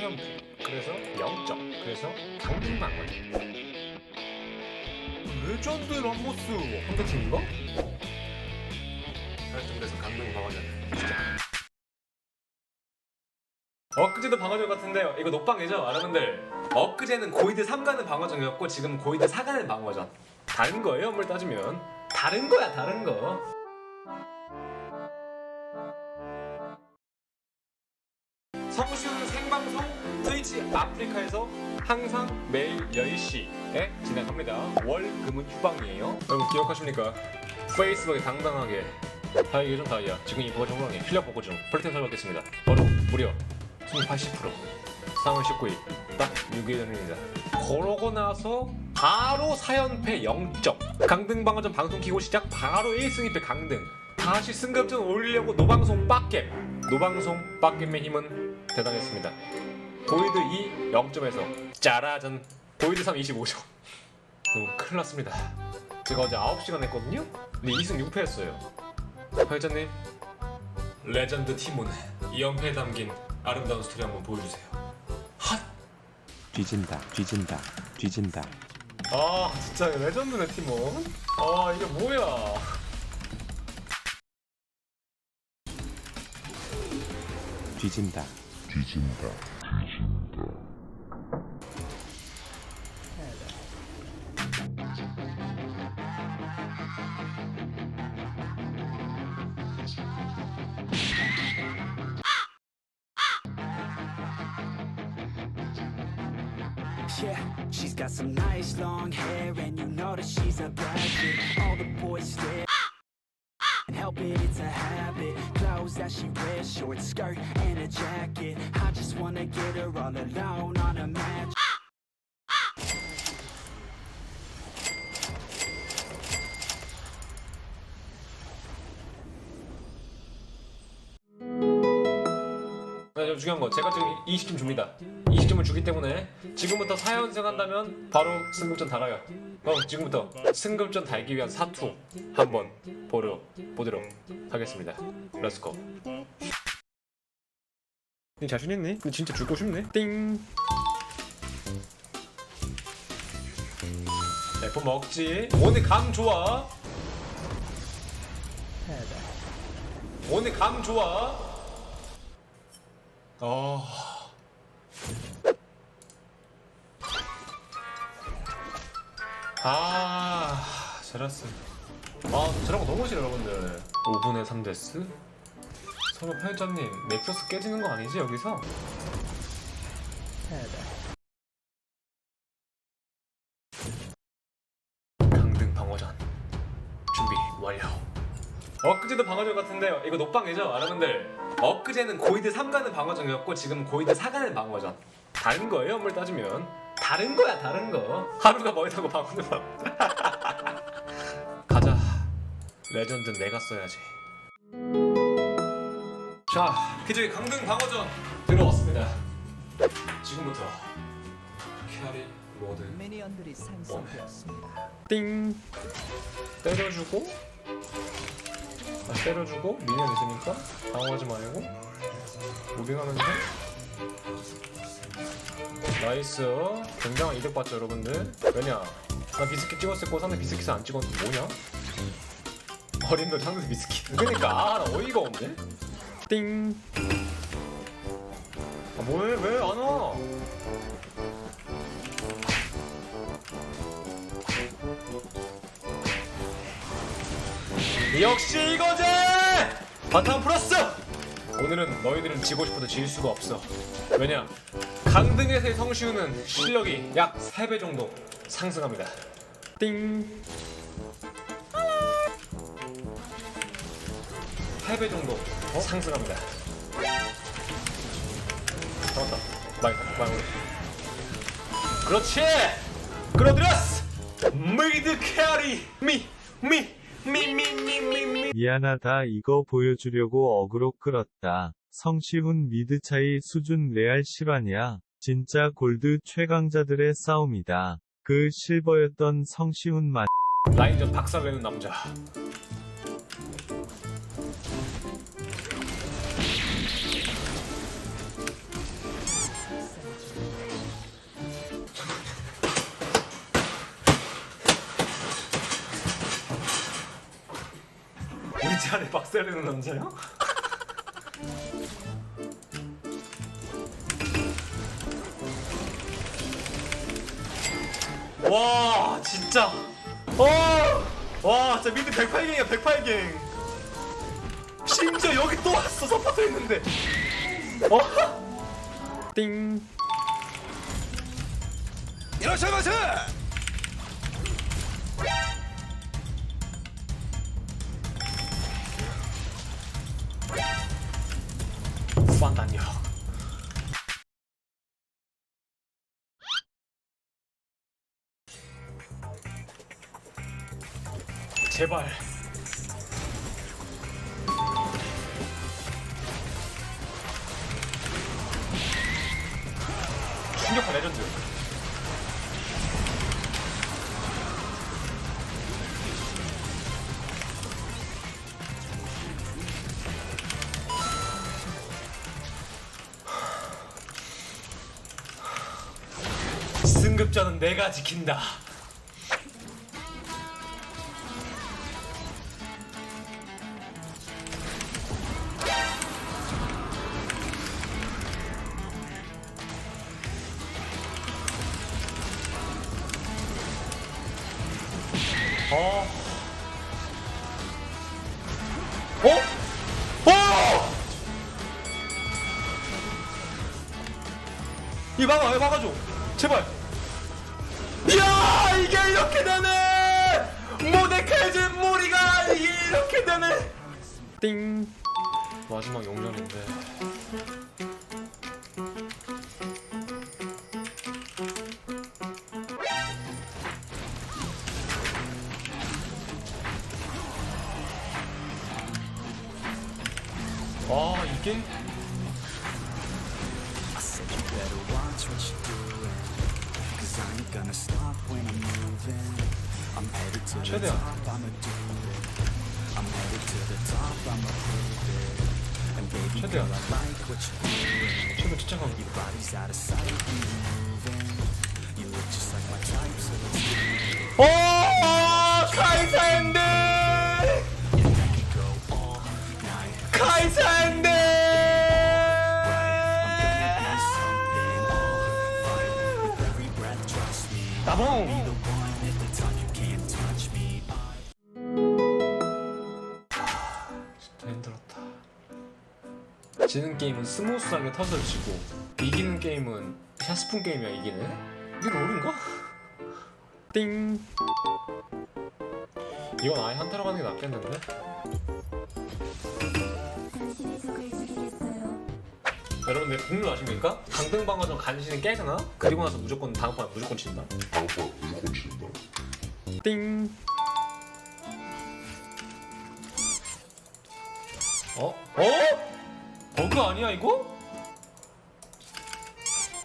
사연패 그래서 0점 그래서 강등망원. 레전드 람모스 상대팀인가? 하여튼 그래서 강등 방어전. 엊그제도 방어전 같은데요. 이거 녹방이죠 여러분들? 엊그제는 고이드 3가는 방어전이었고 지금 고이드 4가는 방어전. 다른 거예요 엄밀 따지면? 다른 거야 다른 거 성시훈 생방송 트위치 아프리카에서 항상 매일 10시에 진행합니다. 월, 금은 휴방이에요. 여러분 기억하십니까? 페이스북에 당당하게 다이게 좀 다이아 지금 이 보고 정황에 실력 보고 중 플래티넘 설받겠습니다. 바로 무려 80% 3월 19일 딱 6일 전입니다. 그러고 나서 바로 사연패 0점 강등 방어전 방송 키고 시작 바로 1승 2패 강등 다시 승급전 올리려고 노방송 빡겜 노방송 빡겜의 힘은 대단했습니다. 보이드 2 0점에서 짜라전 보이드 3 25점 너무 큰일 났습니다. 제가 어제 9시간 했거든요? 근데 2승 6패 했어요. 회장님 레전드 팀원 2연패에 담긴 아름다운 스토리 한번 보여주세요. 핫! 뒤진다 뒤진다 뒤진다 아 진짜 레전드네 팀원 아 이게 뭐야 뒤진다 Yeah, she's got some nice long hair, and you know that she's a bad chick. All the boys stare. Can't help it, it's a. That she wears, short skirt and a jacket. I just wanna get her all alone on a match. 아, 좀 중요한 거 제가 지금 20점 줍니다 20점을 주기 때문에 지금부터 4연승 한다면 바로 승급전 달아요 그럼 지금부터 승급전 달기 위한 사투 한번 보러 보도록 하겠습니다. 렛츠고 니 자신 있니? 니 진짜 죽고 싶네 띵. F 먹지. 오늘 감 좋아. 오늘 감 좋아. 어. 아, 제라스. 아, 저런 거 너무 싫어, 여러분들. 5분의 3데스? 서로 편집자님, 넥서스 깨지는 거 아니지, 여기서? 강등 방어전. 준비 완료. 엊그제도 방어전 같은데요. 이거 녹방이죠, 여러분들. 엊그제는 고이드 3가는 방어전이었고 지금 고이드 4가는 방어전. 다른 거예요, 엄밀 따지면. 다른 거야, 다른 거. 하루가 멀다고 방어는 방. 가자. 레전드 내가 써야지. 자, 그저의 강등 방어전 들어왔습니다. 지금부터 캐리 모드 미니언들이 생성되었습니다. 띵 때려주고 아, 때려주고 미니언 있으니까 당황하지 말고 무빙하면서 나이스 굉장한 이득 봤죠 여러분들 왜냐 나 비스킷 찍었을 거 상대 비스킷을 안 찍었는데 뭐냐 어린들 상대 비스킷 그러니까 아나 어이가 없네 띵 아, 뭐해 왜 안 와? 역시 이거지! 바탕 플러스! 오늘은 너희들은 지고 싶어도 질 수가 없어. 왜냐? 강등에서의 성시우는 실력이 약 3배 정도 상승합니다. 띵! 3배 정도 상승합니다. 잡았다. 많이, 많이 오래. 그렇지! 끌어들였어! 미드 캐리! 미! 미! 미! 미! 미! 미! 미! 미안하다 이거 보여주려고 어그로 끌었다. 성시훈 미드차이 수준 레알 실화냐? 진짜 골드 최강자들의 싸움이다. 그 실버였던 성시훈만 라인전 박살내는 남자 우리 안에 박살내는 남자요? 와 진짜. 어! 와 진짜 미드 108갱이야 108갱. 심지어 여기 또 왔어 서포터 있는데. 어? 띵. 무한단력 제발. 충격파 레전드. 승급자는 내가 지킨다 어? 어? 어! 이 막아, 이 막아줘. 제발. 이야, 이게 이렇게 되네! 모데카이즈 모리가 이게 이렇게 되네! 띵. 마지막 용전인데. Baby girl, 최대한. You're doing 최근 추천하기. 진짜 힘들었다. 지는 게임은 스무스하게 터널 치고 이기는 게임은 샤스푼 게임이야 이기는? 이게 롤인가? 띵 이건 아예 한타로 가는 게 낫겠는데? 죽이겠어요. 여러분들 국룰 아십니까? 강등방어전 간신히 깨잖아? 그리고 나서 무조건 다음 판에 무조건 친다 다음 판에 무조건 친다 띵 어? 어? 버그 아니야 이거?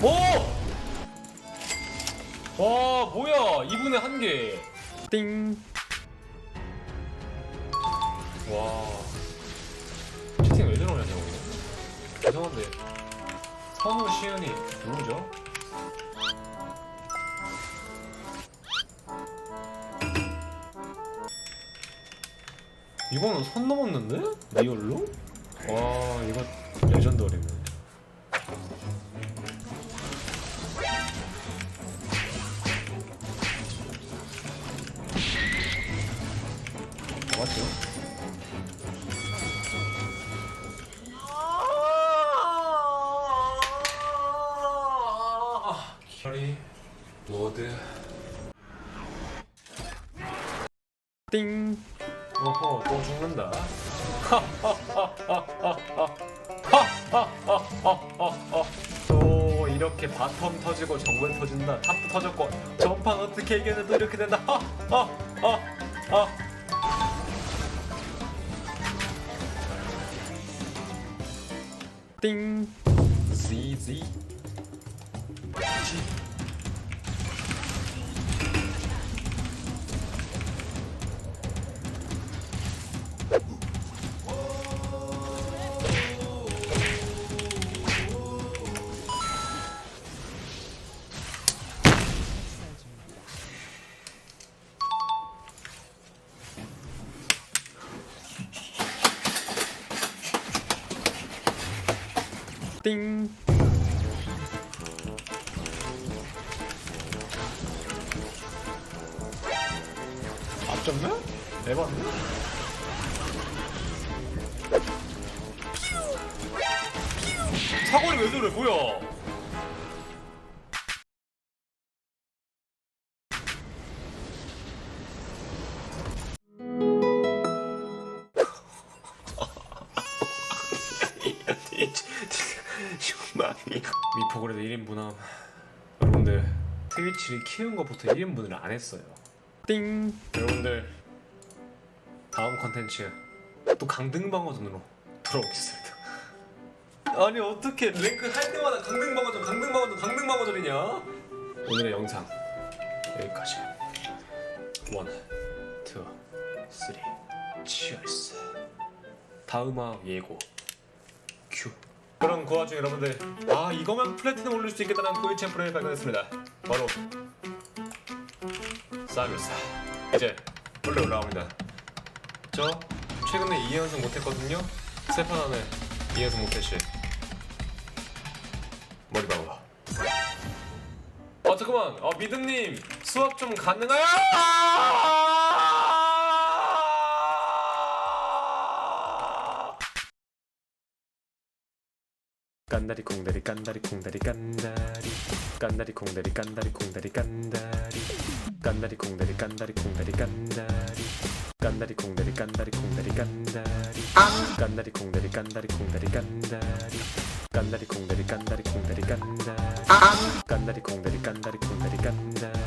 어? 와 뭐야 2분의 한개 띵 와. 채팅 왜 저러냐 저거. 죄송한데 선우 시은이 누구죠? 이거는 선 넘었는데? 리얼로? 와 이거 레전더리네 어허 또 이렇게 바텀 터지고 정글 터진다. 탑도 터졌고 전판 어떻게 또 이렇게 된다. 하하하 띵. 앞졌나? 에반데? 사거리 왜 저래 뭐야? 미포그래도 1인분함. 여러분들 트위치를 키운 것부터 1인분을 안 했어요. 띵. 여러분들 다음 컨텐츠 또 강등방어전으로 돌아오겠습니다. 아니 어떻게 랭크 할 때마다 강등방어전 강등방어전 강등방어전이냐? 오늘의 영상 여기까지. 원, 투, 쓰리, 치얼스. 다음화 예고. 큐 그럼 그 와중에 여러분들 아 이거면 플래티넘 올릴 수 있겠다는 고유 챔프를 발견했습니다. 바로 사뮤사. 이제 원래 올라옵니다. 저 최근에 2연승 못했거든요. 세 판 안에 2연승 못했시 머리 봐봐. 아 잠깐만. 아 미드님 수업 좀 가능해요? 깐다리 콩다리 깐다리 콩다리 깐다리 깐다리 콩다리 깐다리 콩다리 깐다리 깐다리 콩다리 깐다리 콩다리 깐다리 깐다리 콩다리 깐다리 콩다리 깐다리 깐다리 콩다리 깐다리 콩다리 깐다리 깐다리 콩다리 깐다리 콩다리 깐다리 깐다리 콩다리 깐다리 콩다리 깐다리